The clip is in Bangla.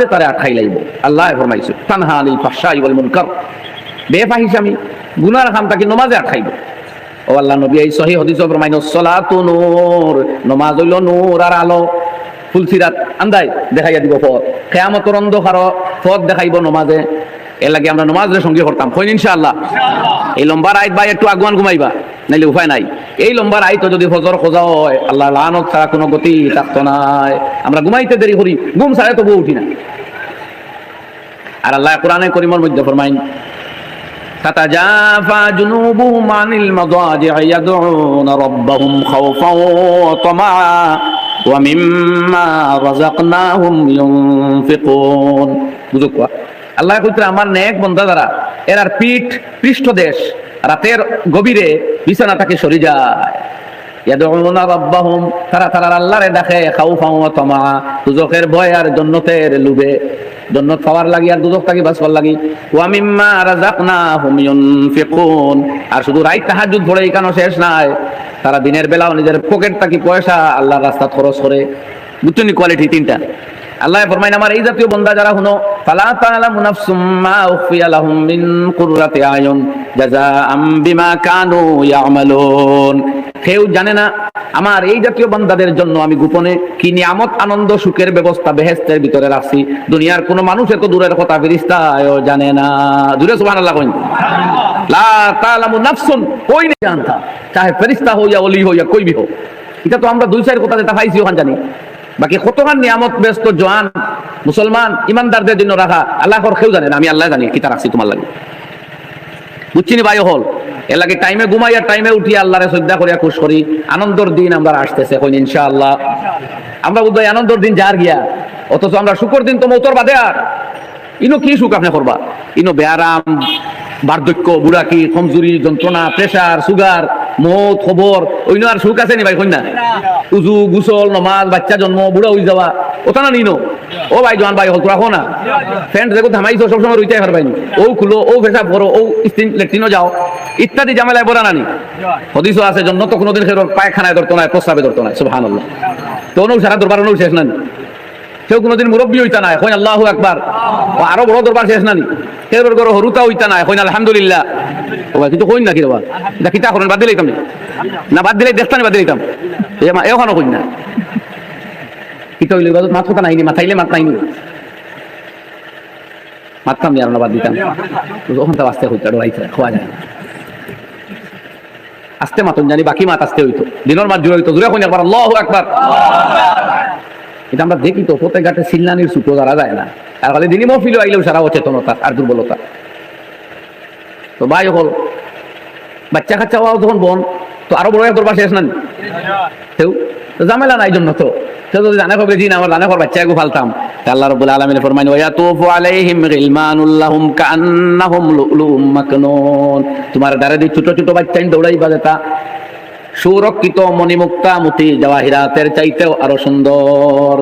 যে তারা আটকাই লাইব আল্লাহ ফরমাইছে, তানহা ওয়াল মুনকার। গুনার কাম তাকে নমাজে ও আল্লাহ নবী, এই সহি হদিস ফরমাইনো, সলাতু নূর নমাজ হইল নূর আর আলো। ফুলসিরাত আন্দাই দেখাইয়া দিব পথ কেয়ামতর অন্ধকার পথ দেখাইব নমাজে। এর লাগে আমরা নমাজের সঙ্গে করতাম কইন ইনশাআল্লাহ। এই লম্বা রাইত ভাই একটু আগুয়ান ঘুমাইবা। নাইলে উপায় নাই এই লম্বা রাইত যদি ফজর খোঁজা হয় আল্লাহ লানত ছাড়া কোনো গতি থাকতো নাই আমরা ঘুমাইতে দেরি করি ঘুম ছাড়া তবু উঠি না আর আল্লাহ কোরআনে করিমর মধ্যে ফরমাইন تتجافى جنوبهم عن المضاجع يدعون ربهم خوفا وطمعا ومما رزقناهم ينفقون বুঝুক আল্লাহ কইতে আমার নেক বন্ধা দ্বারা এর আর পিঠ পৃষ্ঠ দেশ রাতের গভীরে বিছানাটাকে সরি যায়। তারা তারা আল্লাহরে ডাকে ভয় আর লুবে লাগি আর থাকি লাগি। আর শুধু শেষ নাই। তারা দিনের বেলাও নিজের পকেট থাকি পয়সা, আল্লাহর রাস্তা খরচ করে। বুঝছেন কোয়ালিটি তিনটা। আল্লাহ ফরমাইন, আমার এই জাতীয় বন্দা যারা হুনো কেউ জানে না, আমার এই জাতীয় বান্দাদের জন্য আমি গোপনে কি নিয়ামত, আনন্দ, সুখের ব্যবস্থা বেহেস্তের ভিতরে রাখছি। দুনিয়ার কোনো মানুষ এত দূরের কথা ফেরিস্তাও জানে না। দূরে সুবহানাল্লাহ কইন। লা তাআলামু নাফসুন, কই না জানতা? চাহে ফেরিস্তা হইয়া ওলি হইয়া কই বিহ এটা তো আমরা দুই চার কথা যেটা পাইছি, ওখান জানি। বাকি কতখান নিয়ামত ব্যস্ত জোয়ান, মুসলমান, ইমানদারদের জন্য রাখা আল্লাহ কেউ জানে না, আমি আল্লাহ জানি কিতা রাখছি তোমার লাগে। বুঝছিনি ভাই হল? এর লাগে টাইমে ঘুমাইয়া টাইমে উঠিয়া আল্লাহরে শ্রদ্ধা করিয়া খুশ করি, আনন্দর দিন আমরা আসতেছে কইন ইনশাআল্লাহ। আমরা বুঝব আনন্দর দিন যার গিয়া, অথচ আমরা শুকর দিন তো মৌতর বাদে আর। ইনো কি সুখ আপনি করবা? ইনো ব্যারাম বার্ধক্য, বুড়াকি, কমজুরি, যন্ত্রণা প্রেসার সুগার মত খবর, ওই আর সুখ আছে নি ভাই, কন্যা? উজু, গুসল, নমাজ, বাচ্চা জন্ম, বুড়া হয়ে যাওয়া ওটা না নিনো। ও ভাই, জোয়ান ভাই হল তোরা না। ফ্যান্ট দেখো থামাইছো সবসময় রইতে পারবাই ও খুলো, ও পেশাব করো, ও লেট্রিনও যাও। ইত্যাদি জামেলায় বলা নানি। হদিসও আছে, জন্য তো কোনোদিন খেয়ে পায়খানায় ধরতো না, প্রস্রাবে ধরতো না আল্লাহ তো নৌ, সারা দরবার নৌ শেষ নানি। কেউ কোনোদিন মুরব্বী হইতা না এখন আল্লাহ একবার আরও বড় দরবার শেষ নানি। কেউ করো হরুতা হইতা না এখন আলহামদুলিল্লাহ। ও ভাই, কিন্তু কইন নাকি রবা এটা কিতা করেন বাদ দিলাইতাম না বাদ দিলে দেখতানি বাদ দিলাইতাম এখানো কইন না। কিতা হইলে ইবাদত মাত কথা নাইনি মাথাইলে মাত নাইনি। মারতাম আর না বাদ দিতাম। ওখান থেকে আসতে হইতো ডরাইতে খোয়া যায়। আস্তে মাতন জানি বাকি মাত আসতে হইতো। দিনের মাত জুড়ে হইতো জুড়ে কোন একবার আল্লাহ একবার এটা আমরা দেখি তো, প্রত্যেক ঘাটে সিল্লানির সুতো ধরা যায় না। আর খালি দিনই মহফিল আইলেও সারা অচেতনতা আর দুর্বলতা। তো ভাই হল, বাচ্চা কাচ্চা হওয়া তখন বোন, তো আরও বড় এক দরবার শেষ না কেউ তো ঝামেলা নাই জন্য তো। কেউ যদি জানে খবরে দিন আমার জানে খবর বাচ্চা গো ফালতাম তা আল্লাহ রাব্বুল আলামিন ফরমাইন ওয়া ইয়াতুফু আলাইহিম গিলমানুল লাহুম কান্নাহুম লুলুম মাকনুন। তোমার দ্বারা দি ছোট ছোট বাচ্চা দৌড়াইবা যেটা সুরক্ষিত মণিমুক্তা মতি জওয়াহিরাতের চাইতেও আরও সুন্দর।